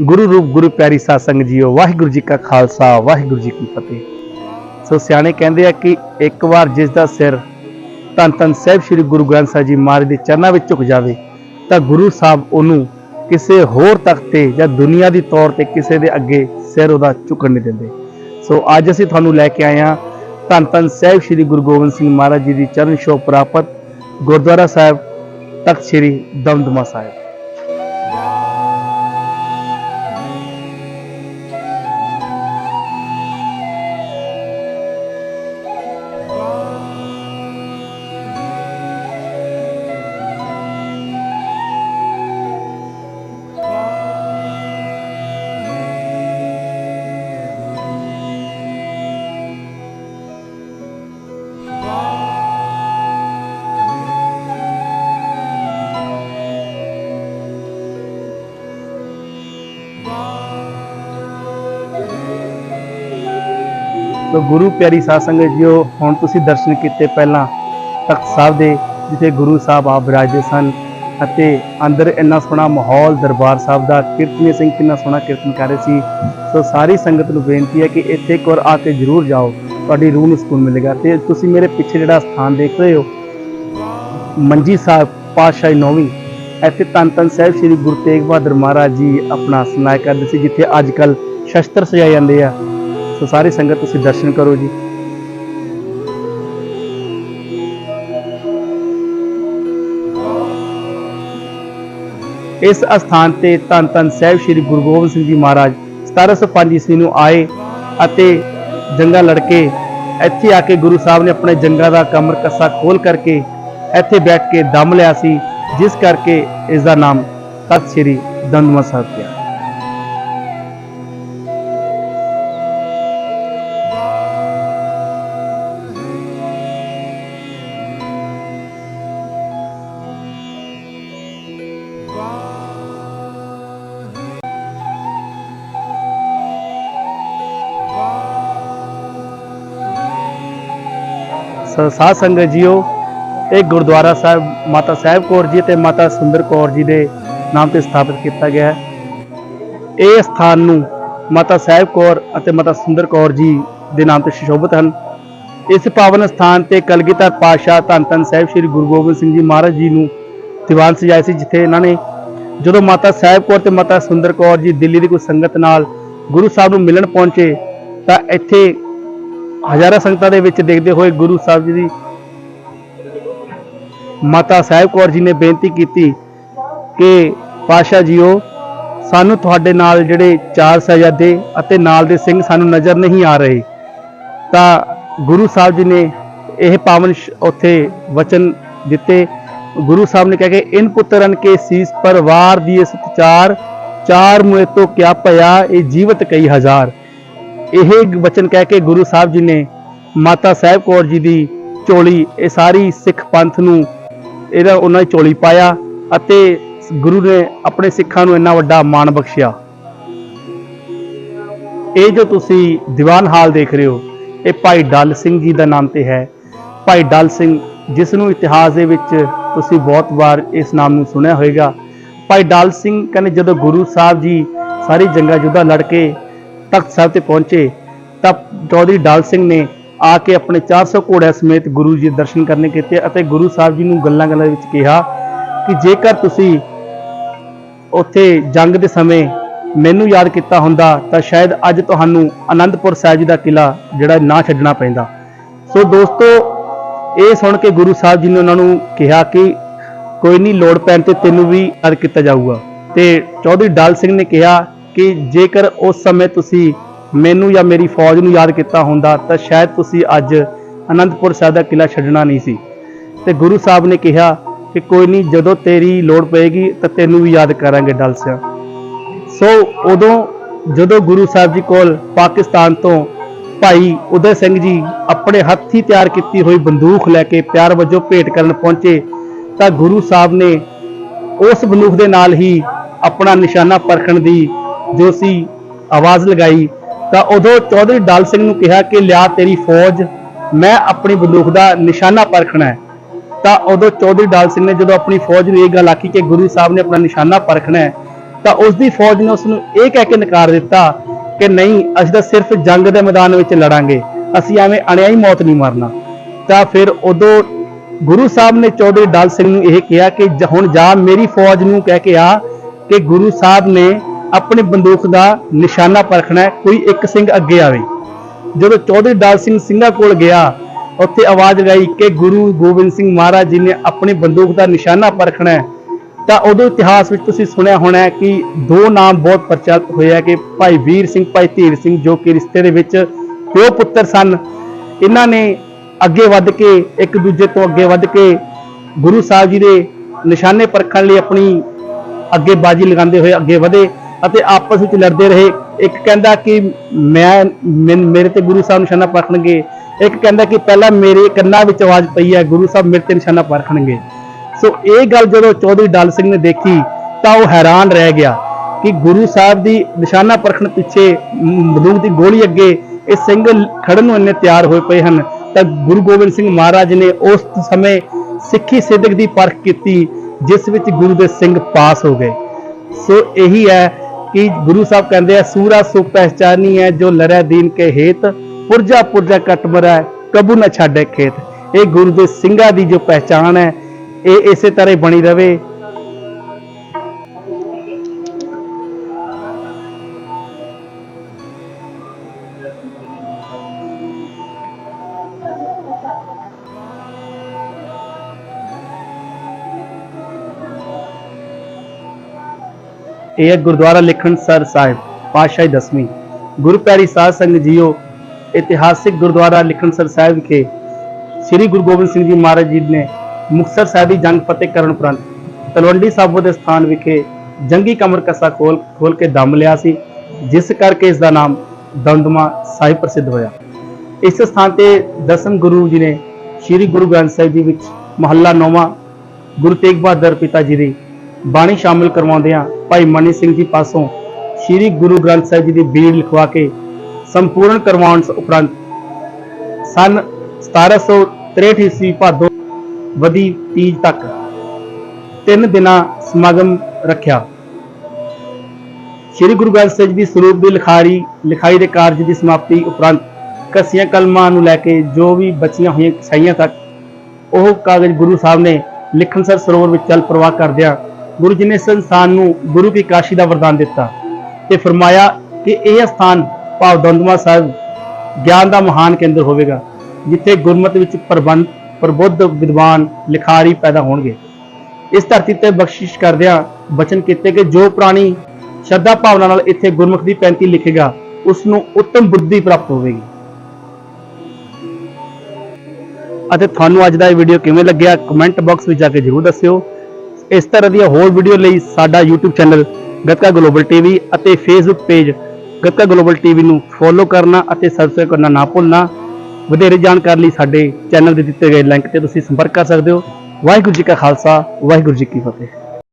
ਗੁਰੂ ਰੂਪ ਗੁਰੂ ਪਿਆਰੀ ਸਾਧ ਸੰਗਤ ਜੀਓ, ਵਾਹਿਗੁਰੂ ਜੀ ਕਾ ਖਾਲਸਾ, ਵਾਹਿਗੁਰੂ ਜੀ ਕੀ ਫਤਿਹ। ਸੋ ਸਿਆਣੇ ਕਹਿੰਦੇ ਆ ਕਿ ਇੱਕ ਵਾਰ ਜਿਸ ਦਾ ਸਿਰ ਧੰਨ ਧੰਨ ਸਾਹਿਬ ਸ੍ਰੀ ਗੁਰੂ ਗ੍ਰੰਥ ਸਾਹਿਬ ਜੀ ਮਹਾਰਾਜ ਦੇ ਚਰਨਾਂ ਵਿੱਚ ਝੁਕ ਜਾਵੇ, ਤਾਂ ਗੁਰੂ ਸਾਹਿਬ ਉਹਨੂੰ ਕਿਸੇ ਹੋਰ ਤਖਤ ਤੇ ਜਾਂ ਦੁਨੀਆ ਦੀ ਤੌਰ ਤੇ ਕਿਸੇ ਦੇ ਅੱਗੇ ਸਿਰ ਉਹਦਾ ਝੁਕਣ ਨਹੀਂ ਦਿੰਦੇ। ਸੋ ਅੱਜ ਅਸੀਂ ਤੁਹਾਨੂੰ ਲੈ ਕੇ ਆਏ ਹਾਂ ਧੰਨ ਧੰਨ ਸਾਹਿਬ ਸ੍ਰੀ ਗੁਰੂ ਗੋਬਿੰਦ ਸਿੰਘ ਮਹਾਰਾਜ ਜੀ ਦੀ ਚਰਨ ਛੋਹ ਪ੍ਰਾਪਤ ਗੁਰਦੁਆਰਾ ਸਾਹਿਬ ਤਖਤ ਸ੍ਰੀ ਦਮਦਮਾ ਸਾਹਿਬ। ਸੋ ਗੁਰੂ ਪਿਆਰੀ ਸਾਧ ਸੰਗਤ ਜੀਓ, ਹੁਣ ਤੁਸੀਂ ਦਰਸ਼ਨ ਕੀਤੇ ਪਹਿਲਾਂ ਤਖਤ ਸਾਹਿਬ ਦੇ, ਜਿੱਥੇ ਗੁਰੂ ਸਾਹਿਬ ਆਪ ਵਿਰਾਜਦੇ ਸਨ ਅਤੇ ਅੰਦਰ ਇੰਨਾ ਸੋਹਣਾ ਮਾਹੌਲ ਦਰਬਾਰ ਸਾਹਿਬ ਦਾ ਕੀਰਤਨੀ ਸਿੰਘ ਕਿੰਨਾ ਸੋਹਣਾ ਕੀਰਤਨ ਕਰ ਰਹੇ ਸੀ। ਸੋ ਸਾਰੀ ਸੰਗਤ ਨੂੰ ਬੇਨਤੀ ਹੈ ਕਿ ਇੱਥੇ ਇੱਕ ਵਾਰ ਆ ਕੇ ਜ਼ਰੂਰ ਜਾਓ, ਤੁਹਾਡੀ ਰੂਹ ਨੂੰ ਸਕੂਨ ਮਿਲੇਗਾ। ਤੇ ਤੁਸੀਂ ਮੇਰੇ ਪਿੱਛੇ ਜਿਹੜਾ ਸਥਾਨ ਦੇਖ ਰਹੇ ਹੋ, ਮੰਜੀ ਸਾਹਿਬ ਪਾਤਸ਼ਾਹੀ ਨੌਵੀਂ, ਇੱਥੇ ਧੰਨ ਧੰਨ ਸਾਹਿਬ ਸ੍ਰੀ ਗੁਰੂ ਤੇਗ ਬਹਾਦਰ ਮਹਾਰਾਜ ਜੀ ਆਪਣਾ ਸਨਾਇ ਕਰਦੇ ਸੀ, ਜਿੱਥੇ ਅੱਜ ਕੱਲ ਸ਼ਸਤਰ ਸਜਾਏ ਜਾਂਦੇ ਆ। ਸੋ ਸਾਰੀ ਸੰਗਤ ਤੁਸੀਂ ਦਰਸ਼ਨ ਕਰੋ ਜੀ। ਇਸ ਅਸਥਾਨ ਤੇ ਧੰਨ ਧੰਨ ਸਾਹਿਬ ਸ੍ਰੀ ਗੁਰੂ ਗੋਬਿੰਦ ਸਿੰਘ ਜੀ ਮਹਾਰਾਜ 1705 ਈਸਵੀ ਨੂੰ ਆਏ ਅਤੇ ਜੰਗਾਂ ਲੜ ਕੇ ਇੱਥੇ ਆ ਕੇ ਗੁਰੂ ਸਾਹਿਬ ਨੇ ਆਪਣੇ ਜੰਗਾਂ ਦਾ ਕਮਰ ਕੱਸਾ ਖੋਲ ਕਰਕੇ ਇੱਥੇ ਬੈਠ ਕੇ ਦਮ ਲਿਆ ਸੀ, ਜਿਸ ਕਰਕੇ ਇਸ ਦਾ ਨਾਮ ਤਖਤ ਸ੍ਰੀ ਦਮਦਮਾ ਸਾਹਿਬ ਪਿਆ ਸਾਧ ਸੰਗਤ ਜੀਓ, ਇਹ ਗੁਰਦੁਆਰਾ ਸਾਹਿਬ, ਮਾਤਾ ਸਾਹਿਬ ਕੌਰ ਜੀ ਤੇ ਮਾਤਾ ਸੁੰਦਰ ਕੌਰ ਜੀ ਦੇ ਨਾਮ ਤੇ ਸਥਾਪਿਤ ਕੀਤਾ ਗਿਆ ਹੈ। ਇਹ ਸਥਾਨ ਨੂੰ ਮਾਤਾ ਸਾਹਿਬ ਕੌਰ ਅਤੇ ਮਾਤਾ ਸੁੰਦਰ ਕੌਰ ਜੀ ਦੇ ਨਾਮ ਤੇ ਸੁਸ਼ੋਭਿਤ ਹਨ। ਇਸ ਪਾਵਨ ਸਥਾਨ ਤੇ ਕਲਗੀਧਰ ਪਾਤਸ਼ਾਹ ਧੰਨ ਧੰਨ ਸਾਹਿਬ ਸ੍ਰੀ ਗੁਰੂ ਗੋਬਿੰਦ ਸਿੰਘ ਜੀ ਮਹਾਰਾਜ ਜੀ ਨੂੰ ਦੀਵਾਨ ਸਜਾਇਆ ਸੀ, ਜਿੱਥੇ ਇਹਨਾਂ ਨੇ ਜਦੋਂ ਮਾਤਾ ਸਾਹਿਬ ਕੌਰ ਤੇ ਮਾਤਾ ਸੁੰਦਰ ਕੌਰ ਜੀ ਦਿੱਲੀ ਦੀ ਕੋਈ ਸੰਗਤ ਨਾਲ ਗੁਰੂ ਸਾਹਿਬ ਨੂੰ ਮਿਲਣ ਪਹੁੰਚੇ, ਤਾਂ ਇੱਥੇ ਹਜ਼ਾਰਾਂ ਸੰਗਤਾਂ ਦੇ ਵਿੱਚ ਦੇਖਦੇ ਹੋਏ ਗੁਰੂ ਸਾਹਿਬ ਜੀ ਦੀ ਮਾਤਾ ਸਾਹਿਬ ਕੌਰ ਜੀ ਨੇ ਬੇਨਤੀ ਕੀਤੀ ਕਿ ਪਾਸ਼ਾ ਜੀਓ, ਸਾਨੂੰ ਤੁਹਾਡੇ ਨਾਲ ਜਿਹੜੇ ਚਾਰ ਸਹਿਜਾਦੇ ਅਤੇ ਨਾਲ ਦੇ ਸਿੰਘ ਸਾਨੂੰ ਨਜ਼ਰ ਨਹੀਂ ਆ ਰਹੇ, ਤਾਂ ਗੁਰੂ ਸਾਹਿਬ ਜੀ ਨੇ ਇਹ ਪਾਵਨ ਉੱਥੇ ਵਚਨ ਦਿੱਤੇ। ਗੁਰੂ ਸਾਹਿਬ ਨੇ ਕਿਹਾ ਕਿ, ਇਨ ਪੁੱਤਰਨ ਕੇ ਸੀਸ ਪਰ ਦੀ ਇਸ ਚਾਰ ਚਾਰ ਮੁਏ ਤੋਂ ਕਿਆ ਭਇਆ ਇਹ ਜੀਵਤ ਕਈ ਹਜ਼ਾਰ। ਇਹ ਵਚਨ ਕਹਿ ਕੇ ਗੁਰੂ ਸਾਹਿਬ ਜੀ ਨੇ ਮਾਤਾ ਸਾਹਿਬ ਕੌਰ ਜੀ ਦੀ ਝੋਲੀ, ਇਹ ਸਾਰੀ ਸਿੱਖ ਪੰਥ ਨੂੰ ਇਹਦਾ ਉਹਨਾਂ ਦੀ ਝੋਲੀ ਪਾਇਆ ਅਤੇ ਗੁਰੂ ਨੇ ਆਪਣੇ ਸਿੱਖਾਂ ਨੂੰ ਇੰਨਾ ਵੱਡਾ ਮਾਣ ਬਖਸ਼ਿਆ। ਇਹ ਜੋ ਤੁਸੀਂ ਦੀਵਾਨ ਹਾਲ ਦੇਖ ਰਹੇ ਹੋ, ਇਹ ਭਾਈ ਡਲ ਸਿੰਘ ਜੀ ਦਾ ਨਾਮ ਤੇ ਹੈ। ਭਾਈ ਡਲ ਸਿੰਘ, ਜਿਸ ਨੂੰ ਇਤਿਹਾਸ ਦੇ ਵਿੱਚ ਤੁਸੀਂ ਬਹੁਤ ਵਾਰ ਇਸ ਨਾਮ ਨੂੰ ਸੁਣਿਆ ਹੋਵੇਗਾ। ਭਾਈ ਡਾਲ ਸਿੰਘ ਕਹਿੰਦੇ ਜਦੋਂ ਗੁਰੂ ਸਾਹਿਬ ਜੀ ਸਾਰੀ ਜੰਗਾਂ ਯੁੱਧਾ ਲੜ ਕੇ ਤਖਤ ਸਾਹਿਬ ਤੇ ਪਹੁੰਚੇ, ਤਾਂ ਚੌਧਰੀ ਡਾਲ ਸਿੰਘ ਨੇ ਆ ਕੇ ਆਪਣੇ 400 ਘੋੜਿਆਂ ਸਮੇਤ ਗੁਰੂ ਜੀ ਦੇ ਦਰਸ਼ਨ ਕਰਨੇ ਕੀਤੇ ਅਤੇ ਗੁਰੂ ਸਾਹਿਬ ਜੀ ਨੂੰ ਗੱਲਾਂ ਗੱਲਾਂ ਵਿੱਚ ਕਿਹਾ ਕਿ ਜੇਕਰ ਤੁਸੀਂ ਉੱਥੇ ਜੰਗ ਦੇ ਸਮੇਂ ਮੈਨੂੰ ਯਾਦ ਕੀਤਾ ਹੁੰਦਾ, ਤਾਂ ਸ਼ਾਇਦ ਅੱਜ ਤੁਹਾਨੂੰ ਆਨੰਦਪੁਰ ਸਾਹਿਬ ਜੀ ਦਾ ਕਿਲਾ ਜਿਹੜਾ ਨਾ ਛੱਡਣਾ ਪੈਂਦਾ। ਸੋ ਦੋਸਤੋ, ਇਹ ਸੁਣ ਕੇ ਗੁਰੂ ਸਾਹਿਬ ਜੀ ਨੇ ਉਹਨਾਂ ਨੂੰ ਕਿਹਾ ਕਿ ਕੋਈ ਨਹੀਂ, ਲੋੜ ਪੈਣ ਤੇ ਤੈਨੂੰ ਵੀ ਯਾਦ ਕੀਤਾ ਜਾਊਗਾ। ਤੇ ਚੌਧਰੀ ਡਾਲ ਸਿੰਘ ਨੇ ਕਿਹਾ ਕਿ ਜੇਕਰ ਉਸ ਸਮੇਂ ਤੁਸੀਂ ਮੈਨੂੰ ਜਾਂ ਮੇਰੀ ਫੌਜ ਨੂੰ ਯਾਦ ਕੀਤਾ ਹੁੰਦਾ, ਤਾਂ ਸ਼ਾਇਦ ਤੁਸੀਂ ਅੱਜ ਅਨੰਦਪੁਰ ਸਾਹਿਬ ਦਾ ਕਿਲਾ ਛੱਡਣਾ ਨਹੀਂ ਸੀ। ਤੇ ਗੁਰੂ ਸਾਹਿਬ ਨੇ ਕਿਹਾ ਕਿ ਕੋਈ ਨਹੀਂ, ਜਦੋਂ ਤੇਰੀ ਲੋੜ ਪਏਗੀ, ਤਾਂ ਤੈਨੂੰ ਵੀ ਯਾਦ ਕਰਾਂਗੇ ਡਲਸਿਆ। ਸੋ ਉਦੋਂ ਜਦੋਂ ਗੁਰੂ ਸਾਹਿਬ ਜੀ ਕੋਲ ਪਾਕਿਸਤਾਨ ਤੋਂ ਭਾਈ ਉਦੈ ਸਿੰਘ ਜੀ ਆਪਣੇ ਹੱਥੀ ਤਿਆਰ ਕੀਤੀ ਹੋਈ ਬੰਦੂਕ ਲੈ ਕੇ ਪਿਆਰ ਵਜੋਂ ਭੇਟ ਕਰਨ ਪਹੁੰਚੇ, ਤਾਂ ਗੁਰੂ ਸਾਹਿਬ ਨੇ ਉਸ ਬੰਦੂਕ ਦੇ ਨਾਲ ਹੀ ਆਪਣਾ ਨਿਸ਼ਾਨਾ ਪਰਖਣ ਦੀ ਜੋ ਸੀ ਆਵਾਜ਼ ਲਗਾਈ, ਤਾਂ ਉਦੋਂ ਚੌਧਰੀ ਡਾਲ ਸਿੰਘ ਨੂੰ ਕਿਹਾ ਕਿ ਲਿਆ ਤੇਰੀ ਫੌਜ, ਮੈਂ ਆਪਣੀ ਬੰਦੂਕ ਦਾ ਨਿਸ਼ਾਨਾ ਪਰਖਣਾ ਹੈ। ਤਾਂ ਉਦੋਂ ਚੌਧਰੀ ਡਾਲ ਸਿੰਘ ਨੇ ਜਦੋਂ ਆਪਣੀ ਫੌਜ ਨੂੰ ਇਹ ਗੱਲ ਆਖੀ ਕਿ ਗੁਰੂ ਸਾਹਿਬ ਨੇ ਆਪਣਾ ਨਿਸ਼ਾਨਾ ਪਰਖਣਾ ਹੈ, ਤਾਂ ਉਸ ਦੀ ਫੌਜ ਨੇ ਉਸ ਨੂੰ ਇਹ ਕਹਿ ਕੇ ਨਕਾਰ ਦਿੱਤਾ ਕਿ ਨਹੀਂ, ਅਸੀਂ ਤਾਂ ਸਿਰਫ ਜੰਗ ਦੇ ਮੈਦਾਨ ਵਿੱਚ ਲੜਾਂਗੇ, ਅਸੀਂ ਐਵੇਂ ਅਣਿਆਈ ਮੌਤ ਨਹੀਂ ਮਰਨਾ। ਤਾਂ ਫਿਰ ਉਦੋਂ ਗੁਰੂ ਸਾਹਿਬ ਨੇ ਚੌਧਰੀ ਡਾਲ ਸਿੰਘ ਨੂੰ ਇਹ ਕਿਹਾ ਕਿ ਹੁਣ ਜਾ ਮੇਰੀ ਫੌਜ ਨੂੰ ਕਹਿ ਕੇ ਆ ਕਿ ਗੁਰੂ ਸਾਹਿਬ ਨੇ ਆਪਣੀ ਬੰਦੂਕ ਦਾ ਨਿਸ਼ਾਨਾ ਪਰਖਣਾ ਕੋਈ ਇੱਕ ਸਿੰਘ ਅੱਗੇ ਆਵੇ। ਜਦੋਂ ਚੌਧਰੀ ਡਾਲ ਸਿੰਘ ਸਿੰਘਾਂ ਕੋਲ ਗਿਆ, ਉੱਥੇ ਆਵਾਜ਼ ਲਗਾਈ ਕਿ ਗੁਰੂ ਗੋਬਿੰਦ ਸਿੰਘ ਮਹਾਰਾਜ ਜੀ ਨੇ ਆਪਣੀ ਬੰਦੂਕ ਦਾ ਨਿਸ਼ਾਨਾ ਪਰਖਣਾ ਤਾਂ ਉਦੋਂ ਇਤਿਹਾਸ ਵਿੱਚ ਤੁਸੀਂ ਸੁਣਿਆ ਹੋਣਾ ਕਿ ਦੋ ਨਾਮ ਬਹੁਤ ਪ੍ਰਚਲਿਤ ਹੋਇਆ ਕਿ ਭਾਈ ਵੀਰ ਸਿੰਘ, ਭਾਈ ਧੀਰ ਸਿੰਘ, ਜੋ ਕਿ ਰਿਸ਼ਤੇ ਦੇ ਵਿੱਚ ਪਿਓ ਪੁੱਤਰ ਸਨ। ਇਹਨਾਂ ਨੇ ਅੱਗੇ ਵੱਧ ਕੇ, ਇੱਕ ਦੂਜੇ ਤੋਂ ਅੱਗੇ ਵੱਧ ਕੇ ਗੁਰੂ ਸਾਹਿਬ ਜੀ ਦੇ ਨਿਸ਼ਾਨੇ ਪਰਖਣ ਲਈ ਆਪਣੀ ਅੱਗੇ ਬਾਜੀ ਲਗਾਉਂਦੇ ਹੋਏ ਅੱਗੇ ਵਧੇ। ਅਤੇ ਆਪਸ ਵਿੱਚ ਲੜਦੇ ਰਹੇ। ਇੱਕ ਕਹਿੰਦਾ ਕਿ ਮੈਂ ਮੇਰੇ ਤੇ ਗੁਰੂ ਸਾਹਿਬ ਨਿਸ਼ਾਨਾ ਪਰਖਣਗੇ। ਇੱਕ ਕਹਿੰਦਾ ਕਿ ਪਹਿਲਾਂ ਮੇਰੇ ਕੰਨਾਂ ਵਿੱਚ ਆਵਾਜ਼ ਪਈ ਹੈ ਗੁਰੂ ਸਾਹਿਬ ਮੇਰੇ ਤੇ ਨਿਸ਼ਾਨਾ ਪਰਖਣਗੇ। ਸੋ ਇਹ ਗੱਲ ਜਦੋਂ ਚੌਧਰੀ ਡਾਲ ਸਿੰਘ ਨੇ ਦੇਖੀ ਤਾਂ ਉਹ ਹੈਰਾਨ ਰਹਿ ਗਿਆ ਕਿ ਗੁਰੂ ਸਾਹਿਬ ਦੀ ਨਿਸ਼ਾਨਾ ਪਰਖਣ ਪਿੱਛੇ ਮ, ਬੰਦੂਕ ਦੀ ਗੋਲੀ ਅੱਗੇ ਇਹ ਸਿੰਘ ਖੜਨ ਨੂੰ ਇੰਨੇ ਤਿਆਰ ਹੋਏ ਪਏ ਹਨ। ਤਾਂ ਗੁਰੂ ਗੋਬਿੰਦ ਸਿੰਘ ਮਹਾਰਾਜ ਨੇ ਉਸ ਸਮੇਂ ਸਿੱਖੀ ਸਿੱਧਕ ਦੀ ਪਰਖ ਕੀਤੀ ਜਿਸ ਵਿੱਚ ਗੁਰੂ ਦੇ ਸਿੰਘ ਪਾਸ ਹੋ ਗਏ। ਸੋ ਇਹੀ ਹੈ ਕਿ ਗੁਰੂ ਸਾਹਿਬ ਕਹਿੰਦੇ ਆ, ਸੂਰਾ ਸੋ ਪਹਿਚਾਨੀ ਹੈ, ਜੋ ਲੜੈ ਦੀਨ ਕੇ ਹੇਤ, ਪੁਰਜਾ ਪੁਰਜਾ ਕਟ ਮਰੈ, ਕਬੂ ਨਾ ਛੱਡੇ ਖੇਤ। ਇਹ ਗੁਰੂ ਦੇ ਸਿੰਘਾਂ ਦੀ ਜੋ ਪਹਿਚਾਣ ਹੈ, ਇਹ ਇਸੇ ਤਰ੍ਹਾਂ ਹੀ ਬਣੀ ਰਵੇ। ਇਹ ਹੈ ਗੁਰਦੁਆਰਾ ਲਿਖਣ ਸਰ ਸਾਹਿਬ, ਪਾਤਸ਼ਾਹੀ ਦਸਵੀਂ। ਗੁਰੂ ਪਿਆਰੀ ਸਾਧ ਸੰਗਤ ਜੀਓ, ਇਤਿਹਾਸਿਕ ਗੁਰਦੁਆਰਾ ਲਿਖਣਸਰ ਸਾਹਿਬ ਵਿਖੇ ਸ੍ਰੀ ਗੁਰੂ ਗੋਬਿੰਦ ਸਿੰਘ ਜੀ ਮਹਾਰਾਜ ਜੀ ਨੇ ਮੁਕਤਸਰ ਸਾਹਿਬ ਦੀ ਜੰਗ ਫਤਿਹ ਕਰਨ ਉਪਰੰਤ ਤਲਵੰਡੀ ਸਾਬੋ ਦੇ ਸਥਾਨ ਵਿਖੇ ਜੰਗੀ ਕਮਰ ਕੱਸਾ ਖੋਲ ਖੋਲ ਕੇ ਦਮ ਲਿਆ ਸੀ, ਜਿਸ ਕਰਕੇ ਇਸ ਦਾ ਨਾਮ ਦਮਦਮਾ ਸਾਹਿਬ ਪ੍ਰਸਿੱਧ ਹੋਇਆ। ਇਸ ਸਥਾਨ ਤੇ ਦਸਮ ਗੁਰੂ ਜੀ ਨੇ ਸ੍ਰੀ ਗੁਰੂ ਗ੍ਰੰਥ ਸਾਹਿਬ ਜੀ ਵਿੱਚ ਮਹੱਲਾ ਨੌਵਾਂ ਗੁਰੂ ਤੇਗ ਬਹਾਦਰ ਪਿਤਾ ਜੀ ਦੀ ਬਾਣੀ ਸ਼ਾਮਿਲ ਕਰਵਾਉਂਦਿਆਂ ਭਾਈ ਮਨੀ ਸਿੰਘ ਜੀ ਪਾਸੋਂ ਸ੍ਰੀ ਗੁਰੂ ਗ੍ਰੰਥ ਸਾਹਿਬ ਜੀ ਦੀ ਬੀੜ ਲਿਖਵਾ ਕੇ ਸੰਪੂਰਨ ਕਰਵਾਉਣ ਸ- ਉਪਰੰਤ ਸਨ 1763 ਈਸਵੀ ਭਾਦੋ ਵਧੀ ਤੀਜ ਤੱਕ ਤਿੰਨ ਦਿਨਾਂ ਸਮਾਗਮ ਰੱਖਿਆ। ਸ੍ਰੀ ਗੁਰੂ ਗ੍ਰੰਥ ਸਾਹਿਬ ਜੀ ਦੀ ਸਰੂਪ ਦੀ ਲਿਖਾਰੀ, ਲਿਖਾਈ ਦੇ ਕਾਰਜ ਦੀ ਸਮਾਪਤੀ ਉਪਰੰਤ ਕਸੀਆਂ ਕਲਮਾਂ ਨੂੰ ਲੈ ਕੇ ਜੋ ਵੀ ਬਚੀਆਂ ਹੋਈਆਂ ਕਸਾਈਆਂ ਤੱਕ ਉਹ ਕਾਗਜ਼ ਗੁਰੂ ਸਾਹਿਬ ਨੇ ਲਿਖਣਸਰ ਸਰੋਵਰ ਵਿੱਚ ਚੱਲ ਪ੍ਰਵਾਹ ਕਰਦਿਆਂ ਗੁਰੂ ਜੀ ਨੇ ਇਸ ਇਨਸਾਨ ਨੂੰ ਗੁਰੂ ਕੀ ਕਾਸ਼ੀ ਦਾ ਵਰਦਾਨ ਦਿੱਤਾ ਤੇ ਫਰਮਾਇਆ ਕਿ ਇਹ ਸਥਾਨ ਭਾਵ ਦੰਦਮਾ ਸਾਹਿਬ ਗਿਆਨ ਦਾ ਮਹਾਨ ਕੇਂਦਰ ਹੋਵੇਗਾ, ਜਿੱਥੇ ਗੁਰਮਤਿ ਵਿੱਚ ਪ੍ਰਬੰਧ, ਪ੍ਰਬੁੱਧ ਵਿਦਵਾਨ, ਲਿਖਾਰੀ ਪੈਦਾ ਹੋਣਗੇ। ਇਸ ਧਰਤੀ ਤੇ ਬਖਸ਼ਿਸ਼ ਕਰਦਿਆਂ ਬਚਨ ਕੀਤੇ ਕਿ ਜੋ ਪ੍ਰਾਣੀ ਸ਼ਰਧਾ ਭਾਵਨਾ ਨਾਲ ਇੱਥੇ ਗੁਰਮੁਖ ਦੀ ਪੈਂਤੀ ਲਿਖੇਗਾ, ਉਸ ਨੂੰ ਉੱਤਮ ਬੁੱਧੀ ਪ੍ਰਾਪਤ ਹੋਵੇਗੀ। ਅਤੇ ਤੁਹਾਨੂੰ ਅੱਜ ਦਾ ਇਹ ਵੀਡੀਓ ਕਿਵੇਂ ਲੱਗਿਆ ਕਮੈਂਟ ਬਾਕਸ ਵਿੱਚ ਜਾ ਕੇ ਜਰੂਰ ਦੱਸਿਓ। ਇਸ ਤਰ੍ਹਾਂ ਦੀਆਂ ਹੋਰ ਵੀਡੀਓ ਲਈ ਸਾਡਾ YouTube channel Gatka global TV ਅਤੇ Facebook page Gatka global TV ਨੂੰ ਫੋਲੋ ਕਰਨਾ ਅਤੇ ਸਬਸਕ੍ਰਾਈਬ ਕਰਨਾ ਨਾ ਭੁੱਲਣਾ। ਵਧੇਰੇ ਜਾਣਕਾਰੀ ਲਈ ਸਾਡੇ ਚੈਨਲ ਦੇ ਦਿੱਤੇ ਗਏ ਲਿੰਕ ਤੇ ਤੁਸੀਂ ਸੰਪਰਕ ਕਰ ਸਕਦੇ ਹੋ। ਵਾਹਿਗੁਰੂ ਜੀ ਕਾ ਖਾਲਸਾ, ਵਾਹਿਗੁਰੂ ਜੀ ਕੀ ਫਤਿਹ।